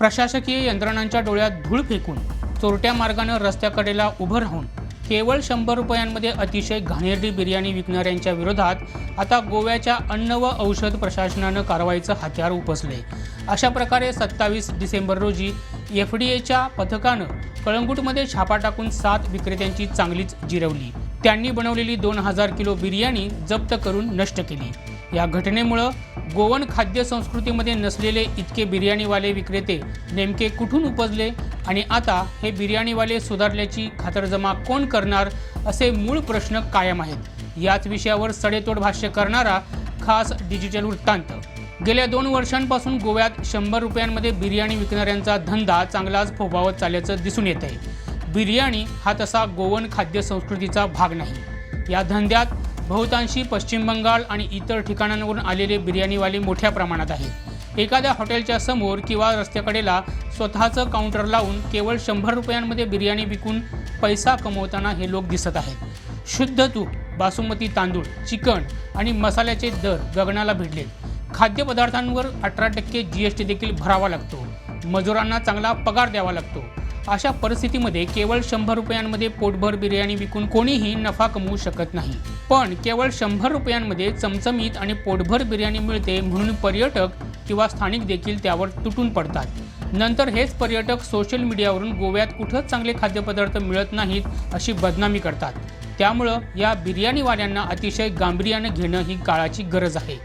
प्रशासकीय यंत्रणांच्या डोळ्यात धूळ फेकून चोरट्या मार्गानं रस्त्याकडेला उभं राहून केवळ शंभर रुपयांमध्ये अतिशय घाणेरडी बिर्याणी विकणाऱ्यांच्या विरोधात आता गोव्याच्या अन्न व औषध प्रशासनानं कारवाईचं हत्यार उपसले. अशा प्रकारे सत्तावीस डिसेंबर रोजी एफ डी एच्या पथकानं कळंगूटमध्ये छापा टाकून सात विक्रेत्यांची चांगलीच जिरवली. त्यांनी बनवलेली दोन हजार किलो बिर्याणी जप्त करून नष्ट केली. या घटनेमुळं गोवन खाद्य संस्कृतीमध्ये नसलेले इतके बिर्याणीवाले विक्रेते नेमके कुठून उपजले आणि आता हे बिर्याणीवाले सुधारल्याची खातरजमा कोण करणार असे मूळ प्रश्न कायम आहेत. याच विषयावर सडेतोड भाष्य करणारा खास डिजिटल वृत्तांत. गेल्या दोन वर्षांपासून गोव्यात शंभर रुपयांमध्ये बिर्याणी विकणाऱ्यांचा धंदा चांगलाच फोफावत चालल्याचं दिसून येत आहे बिर्याणी हा तसा गोवन खाद्य संस्कृतीचा भाग नाही. या धंद्यात बहुतांशी पश्चिम बंगाल आणि इतर ठिकाणांवरून आलेले बिर्याणीवाले मोठ्या प्रमाणात आहेत. एखाद्या हॉटेलच्या समोर किंवा रस्त्याकडेला स्वतःचं काउंटर लावून केवळ शंभर रुपयांमध्ये बिर्याणी विकून पैसा कमवताना हे लोक दिसत आहेत. शुद्ध तूप बासुमती तांदूळ चिकन आणि मसाल्याचे दर गगनाला भिडले. खाद्यपदार्थांवर अठरा टक्के जी एस टी देखील भरावा लागतो. मजुरांना चांगला पगार द्यावा लागतो. अशा परिस्थितीमध्ये केवळ शंभर रुपयांमध्ये पोटभर बिर्याणी विकून कोणीही नफा कमवू शकत नाही. पण केवळ शंभर रुपयांमध्ये चमचमीत आणि पोटभर बिर्याणी मिळते म्हणून पर्यटक किंवा स्थानिक देखील त्यावर तुटून पडतात. नंतर हेच पर्यटक सोशल मीडियावरून गोव्यात कुठंच चांगले खाद्यपदार्थ मिळत नाहीत अशी बदनामी करतात. त्यामुळं या बिर्याणीवाल्यांना अतिशय गांभीर्यानं घेणं ही काळाची गरज आहे.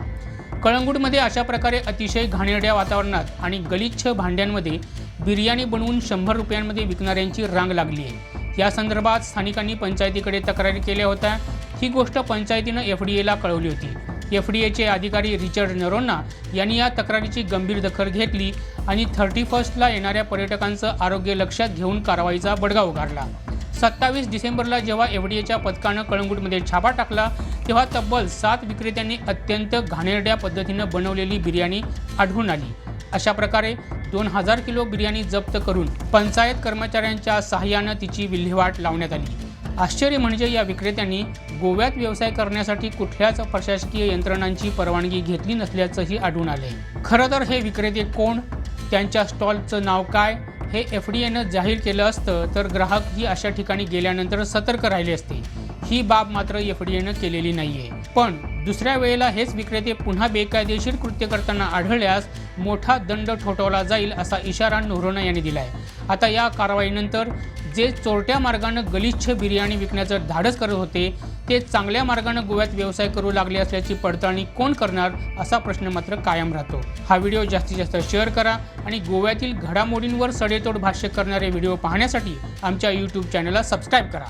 कळंगूटमध्ये अशा प्रकारे अतिशय घाणेरड्या वातावरणात आणि गलिच्छ भांड्यांमध्ये बिर्याणी बनवून शंभर रुपयांमध्ये विकणाऱ्यांची रांग लागली आहे. या संदर्भात स्थानिकांनी पंचायतीकडे तक्रारी केल्या होत्या. ही गोष्ट पंचायतीनं एफ डी एला कळवली होती. एफ डी एचे अधिकारी रिचर्ड नरोन्ना यांनी या तक्रारीची गंभीर दखल घेतली आणि थर्टी फर्स्टला येणाऱ्या पर्यटकांचं आरोग्य लक्षात घेऊन कारवाईचा बडगा उगारला. सत्तावीस डिसेंबरला जेव्हा एफ डी एच्या पथकानं कळंगूटमध्ये छापा टाकला तेव्हा तब्बल सात विक्रेत्यांनी अत्यंत घाणेरड्या पद्धतीनं बनवलेली बिर्याणी आढळून आली. अशा प्रकारे दोन हजार किलो बिर्याणी जप्त करून पंचायत कर्मचाऱ्यांच्या सहाय्यानं तिची विल्हेवाट लावण्यात आली. आश्चर्य म्हणजे या विक्रेत्यांनी गोव्यात व्यवसाय करण्यासाठी कुठल्याच प्रशासकीय यंत्रणांची परवानगी घेतली नसल्याचंही आढळून आले खरं तर हे विक्रेते कोण? त्यांच्या स्टॉलचं नाव काय? हे एफ डी एनं जाहीर केलं असतं तर ग्राहक ही अशा ठिकाणी गेल्यानंतर सतर्क राहिले असते. ही बाब मात्र एफ डी एनं केलेली नाहीये. पण दुसऱ्या वेळेला हेच विक्रेते पुन्हा बेकायदेशीर कृत्य करताना आढळल्यास मोठा दंड ठोठावला जाईल असा इशारा नोरोना यांनी दिलाय. आता या कारवाईनंतर जे चोरट्या मार्गानं गलिच्छ बिर्याणी विकण्याचं धाडस करत होते ते चांगल्या मार्गानं गोव्यात व्यवसाय करू लागले असल्याची पडताळणी कोण करणार असा प्रश्न मात्र कायम राहतो. हा व्हिडिओ जास्तीत जास्त शेअर करा आणि गोव्यातील घडामोडींवर सडेतोड भाष्य करणारे व्हिडिओ पाहण्यासाठी आमच्या यूट्यूब चॅनलला सबस्क्राईब करा.